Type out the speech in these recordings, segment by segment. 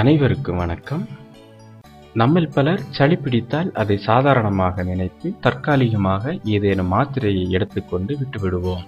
அனைவருக்கும் வணக்கம். நம்மில் பலர் சளி பிடித்தால் அதை சாதாரணமாக நினைத்து தற்காலிகமாக ஏதேனும் மாத்திரையை எடுத்துக்கொண்டு விட்டுவிடுவோம்.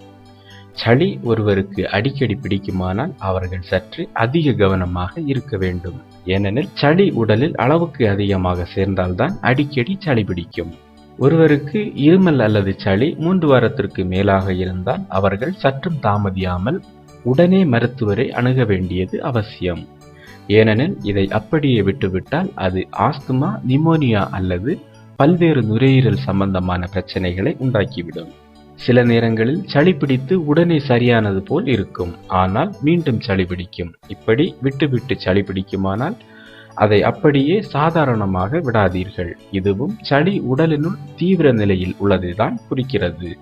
சளி ஒருவருக்கு அடிக்கடி பிடிக்குமானால் அவர்கள் சற்று அதிக கவனமாக இருக்க வேண்டும். ஏனெனில் சளி உடலில் அளவுக்கு அதிகமாக சேர்ந்தால்தான் அடிக்கடி சளி பிடிக்கும். ஒருவருக்கு இருமல் அல்லது சளி மூன்று வாரத்திற்கு மேலாக இருந்தால் அவர்கள் சற்றும் தாமதியாமல் உடனே மருத்துவரை அணுக வேண்டியது அவசியம். ஏனெனில் இதை அப்படியே விட்டுவிட்டால் அது ஆஸ்துமா நிமோனியா அல்லது பல்வேறு நுரையீரல் சம்பந்தமான பிரச்சனைகளை உண்டாக்கிவிடும். சில நேரங்களில் சளி பிடித்து உடனே சரியானது போல் இருக்கும். ஆனால் மீண்டும் சளி பிடிக்கும். இப்படி விட்டுவிட்டு சளி பிடிக்குமானால் அதை அப்படியே சாதாரணமாக விடாதீர்கள். இதுவும் சளி உடலினுள் தீவிர நிலையில் உள்ளதுதான் குறிக்கிறது.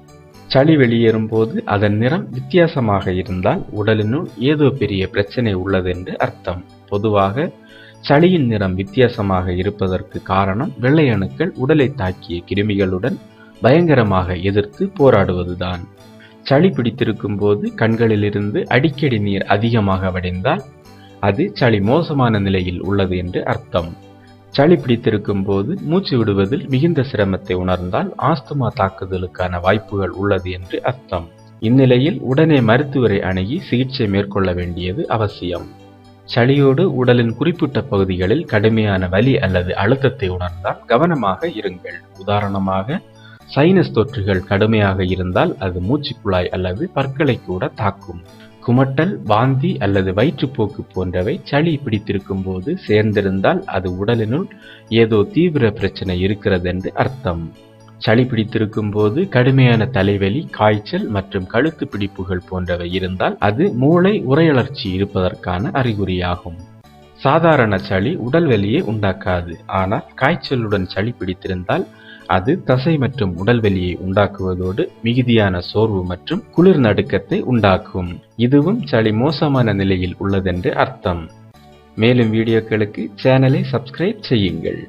சளி வெளியேறும் போது அதன் நிறம் வித்தியாசமாக இருந்தால் உடலினுள் ஏதோ பெரிய பிரச்சனை உள்ளது என்று அர்த்தம். பொதுவாக சளியின் நிறம் வித்தியாசமாக இருப்பதற்கு காரணம் வெள்ளை அணுக்கள் உடலை தாக்கிய கிருமிகளுடன் பயங்கரமாக எதிர்த்து போராடுவதுதான். சளி பிடித்திருக்கும் போது கண்களிலிருந்து அடிக்கடி நீர் அதிகமாக வடிந்தால் அது சளி மோசமான நிலையில் உள்ளது என்று அர்த்தம். சளி பிடித்திருக்கும் போது மூச்சு விடுவதில் மிகுந்த சிரமத்தை உணர்ந்தால் ஆஸ்துமா தாக்குதலுக்கான வாய்ப்புகள் உள்ளது என்று அர்த்தம். இந்நிலையில் உடனே மருத்துவரை அணுகி சிகிச்சை மேற்கொள்ள வேண்டியது அவசியம். சளியோடு உடலின் குறிப்பிட்ட பகுதிகளில் கடுமையான வலி அல்லது அழுத்தத்தை உணர்ந்தால் கவனமாக இருங்கள். உதாரணமாக சைனஸ் தொற்றுகள் கடுமையாக இருந்தால் அது மூச்சுக்குழாய் அல்லது பற்களை கூட தாக்கும். குமட்டல் வாந்தி அல்லது வயிற்றுப்போக்கு போன்றவை சளி பிடித்திருக்கும் போது சேர்ந்திருந்தால் அது உடலினுள் ஏதோ தீவிர பிரச்சனை இருக்கிறது என்று அர்த்தம். சளி பிடித்திருக்கும் போது கடுமையான தலைவலி காய்ச்சல் மற்றும் கழுத்து பிடிப்புகள் போன்றவை இருந்தால் அது மூளை உரையளர்ச்சி இருப்பதற்கான அறிகுறியாகும். சாதாரண சளி உடல் வலியை உண்டாக்காது. ஆனால் காய்ச்சலுடன் சளி பிடித்திருந்தால் அது தசை மற்றும் உடல்வெளியை உண்டாக்குவதோடு மிகுதியான சோர்வு மற்றும் குளிர் நடுக்கத்தை உண்டாக்கும். இதுவும் சளி மோசமான நிலையில் உள்ளதென்று அர்த்தம். மேலும் வீடியோக்களுக்கு சேனலை சப்ஸ்கிரைப் செய்யுங்கள்.